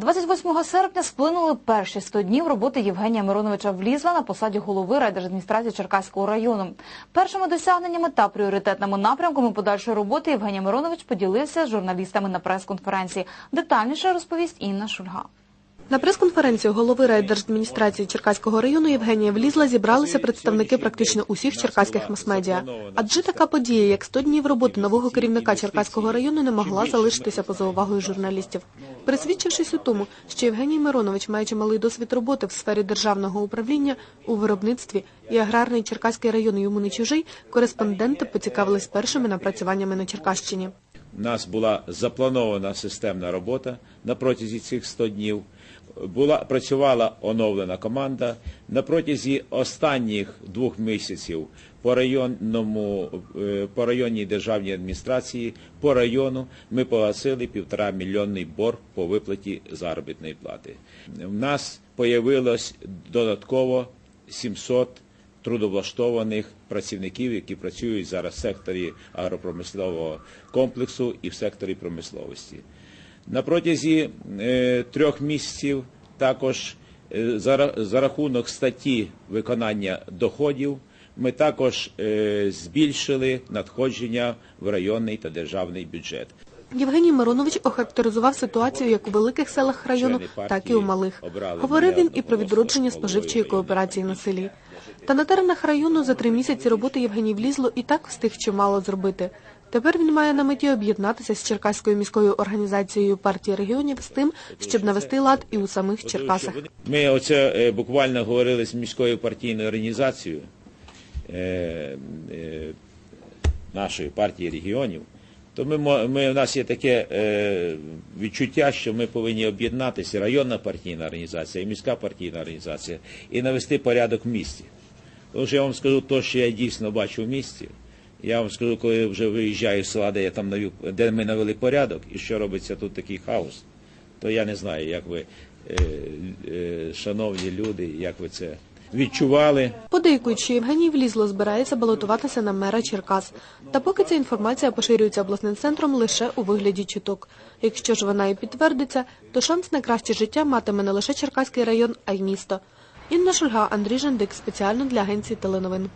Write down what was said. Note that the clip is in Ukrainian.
28 серпня сплинули перші 100 днів роботи Євгенія Мироновича Влізла на посаді голови райдержадміністрації Черкаського району. Першими досягненнями та пріоритетними напрямками подальшої роботи Євгенія Миронович поділився з журналістами на прес-конференції. Детальніше розповість Інна Шульга. На прес-конференцію голови райдержадміністрації Черкаського району Євгенія Влізла зібралися представники практично усіх черкаських мас-медіа. Адже така подія, як 100 днів роботи нового керівника Черкаського району, не могла залишитися поза увагою журналістів. Пересвідчившись у тому, що Євгеній Миронович має чималий досвід роботи в сфері державного управління у виробництві і аграрний Черкаський район йому не чужий, кореспонденти поцікавились першими напрацюваннями на Черкащині. У нас була запланована системна робота на протязі цих 100 днів. Була працювала оновлена команда на протязі останніх двох місяців по районному е, по районній державній адміністрації по району ми погасили півтора мільйонний борг по виплаті заробітної плати. У нас появилось додатково 700 трудовлаштованих працівників, які працюють зараз в секторі агропромислового комплексу і в секторі промисловості. На протязі е, трьох місяців також е, за, рахунок статті виконання доходів ми також е, збільшили надходження в районний та державний бюджет. Євгеній Миронович охарактеризував ситуацію як у великих селах району, так і у малих. Говорив він і про відродження споживчої кооперації на селі. Та на теренах району за три місяці роботи Євгеній Влізло і так встиг чимало зробити. Тепер він має на меті об'єднатися з Черкаською міською організацією партії регіонів з тим, щоб навести лад і у самих Черкасах. Ми оце е, буквально говорили з міською партійною організацією е, е, нашої партії регіонів. То ми, ми, у нас є таке е, відчуття, що ми повинні об'єднатися, районна партійна організація і міська партійна організація, і навести порядок в місті. Тому що я вам скажу те, що я дійсно бачу в місті. Я вам скажу, коли я вже виїжджаю з села, де я там навів, де ми навели порядок, і що робиться тут такий хаос, то я не знаю, як ви, е, е, шановні люди, як ви це відчували. Подейкують, що Євгеній Влізло збирається балотуватися на мера Черкас. Та поки ця інформація поширюється обласним центром лише у вигляді чуток. Якщо ж вона і підтвердиться, то шанс на краще життя матиме не лише Черкаський район, а й місто. Інна Шульга, Андрій Жандик спеціально для агенції теленовин.